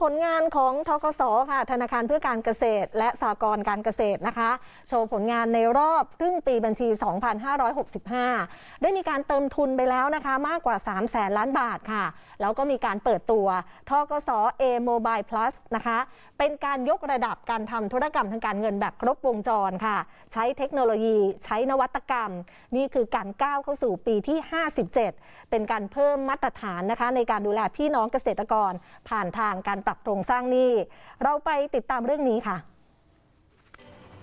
ผลงานของทกสค่ะ ธนาคารเพื่อการเกษตร และสหกรณ์การเกษตรนะคะ โชว์ผลงานในรอบครึ่งปีบัญชี 2565 ได้มีการเติมทุนไปแล้วนะคะ มากกว่า3 0 0แสนล้านบาทค่ะ แล้วก็มีการเปิดตัวทกส A Mobile Plus นะคะ เป็นการยกระดับการทำธุรกรรมทางการเงินแบบครบวงจรค่ะ ใช้เทคโนโลยี ใช้นวัตกรรม นี่คือการก้าวเข้าสู่ปีที่ 57 เป็นการเพิ่มมาตรฐานนะคะ ในการดูแลพี่น้องเกษตรกรผ่านทางการปรับโครงสร้างหนี้ เราไปติดตามเรื่องนี้ค่ะ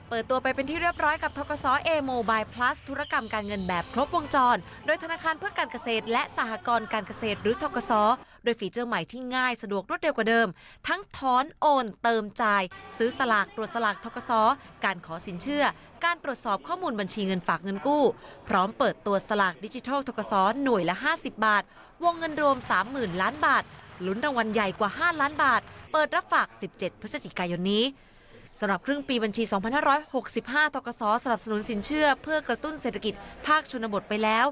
เปิดตัวไปเป็นที่เรียบร้อยกับทกส A Mobile Plus ธุรกรรมการเงินแบบครบวงจร โดยธนาคารเพื่อการเกษตร และสหกรณ์การเกษตรหรือทกสโดยฟีเจอร์ใหม่ที่ง่ายสะดวกรวดเร็วกว่าเดิม ทั้งถอนโอน เติมจ่าย ซื้อสลากตรวจสลากทกสการขอสินเชื่อ การตรวจสอบข้อมูลบัญชีเงินฝากเงินกู้ พร้อมเปิดตัวสลากดิจิทัลทกสหน่วยละ 50 บาท วงเงินรวม 30,000 ล้านบาทลุ้นรางวัลใหญ่กว่า 5 ล้านบาท เปิดรับฝาก 17 พฤศจิกายนนี้ สำหรับครึ่งปีบัญชี 2565 ทกสสนับสนุนสินเชื่อเพื่อกระตุ้นเศรษฐกิจภาคชนบทไปแล้ว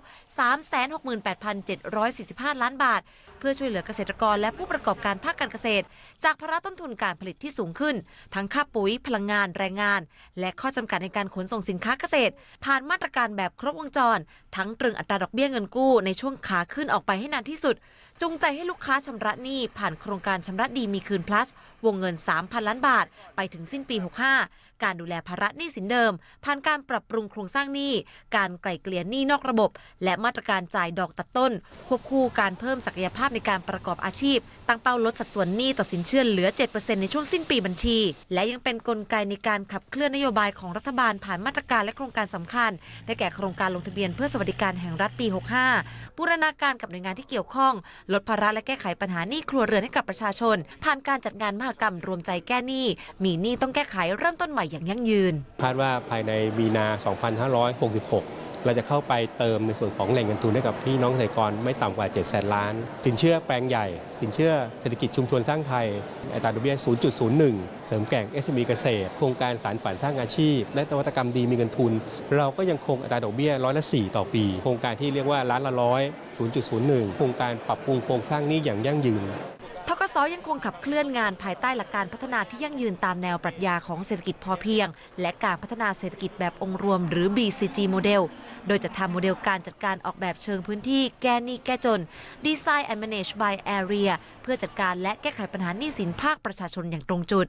368,745 ล้านบาท เพื่อช่วยเหลือเกษตรกรและผู้ประกอบการภาคการเกษตร จากภาระต้นทุนการผลิตที่สูงขึ้น ทั้งค่าปุ๋ย พลังงาน แรงงาน และข้อจำกัดในการขนส่งสินค้าเกษตร ผ่านมาตรการแบบครบวงจร ทั้งตรึงอัตราดอกเบี้ยเงินกู้ในช่วงขาขึ้นออกไปให้นานที่สุด จูงใจให้ลูกค้าชำระหนี้ผ่านโครงการชำระดีมีคืน plus วงเงิน 3,000 ล้านบาท ไปถึงสิ้นปี65 การดูแลภาระหนี้สินเดิม ผ่านการปรับปรุงโครงสร้างหนี้ การไกล่เกลี่ยหนี้นอกระบบ และมาตรการจ่ายดอกตัดต้น ควบคู่การเพิ่มศักยภาพในการประกอบอาชีพ ตั้งเป้าลดสัดส่วนหนี้ต่อสินเชื่อเหลือ 7%ในช่วงสิ้นปีบัญชี และยังเป็นกลไกในการขับเคลื่อนนโยบายของรัฐบาลผ่านมาตรการและโครงการสำคัญ ได้แก่โครงการลงทะเบียนเพื่อสวัสดิการแห่งรัฐปี 65 บูรณาการกับหน่วยงานที่เกี่ยวข้อง ลดภาระและแก้ไขปัญหาหนี้ครัวเรือนให้กับประชาชน ผ่านการจัดงานมหกรรมรวมใจแก้หนี้ มีหนี้ต้องแก้ไขเริ่มต้นใหม่อย่างยั่งยืน คาดว่าภายในมีนา 2566 เราจะเข้าไปเติมในส่วนของแหล่งเงินทุนให้กับพี่น้องเกษตรกรไม่ต่ำกว่า 7 0 0 0 0ล้าน สินเชื่อแปลงใหญ่ สินเชื่อเศรษฐกิจชุมชนสร้างไทย อัตราดอกเบี้ย 0.01 เสริมแก่ง SME เกษตร โครงการสารฝันสร้างอาชีพ และนวัตกรรมดีมีเงินทุน เราก็ยังคงอัตราดอกเบี้ยร้อยละ 4 ต่อปี โครงการที่เรียกว่าล้านละร้อย0.01 โครงการปรับปรุงโครงสร้างนี้อย่างยั่งยืน สยังคงขับเคลื่อนงานภายใต้หลักการพัฒนาที่ยั่งยืนตามแนวปรัชญาของเศรษฐกิจพอเพียง และการพัฒนาเศรษฐกิจแบบองค์รวม หรือ BCG โมเดล โดยจะทำโมเดลการจัดการออกแบบเชิงพื้นที่แก้หนี้แก้จน Design and Manage by Area เพื่อจัดการและแก้ไขปัญหาหนี้สินภาคประชาชนอย่างตรงจุด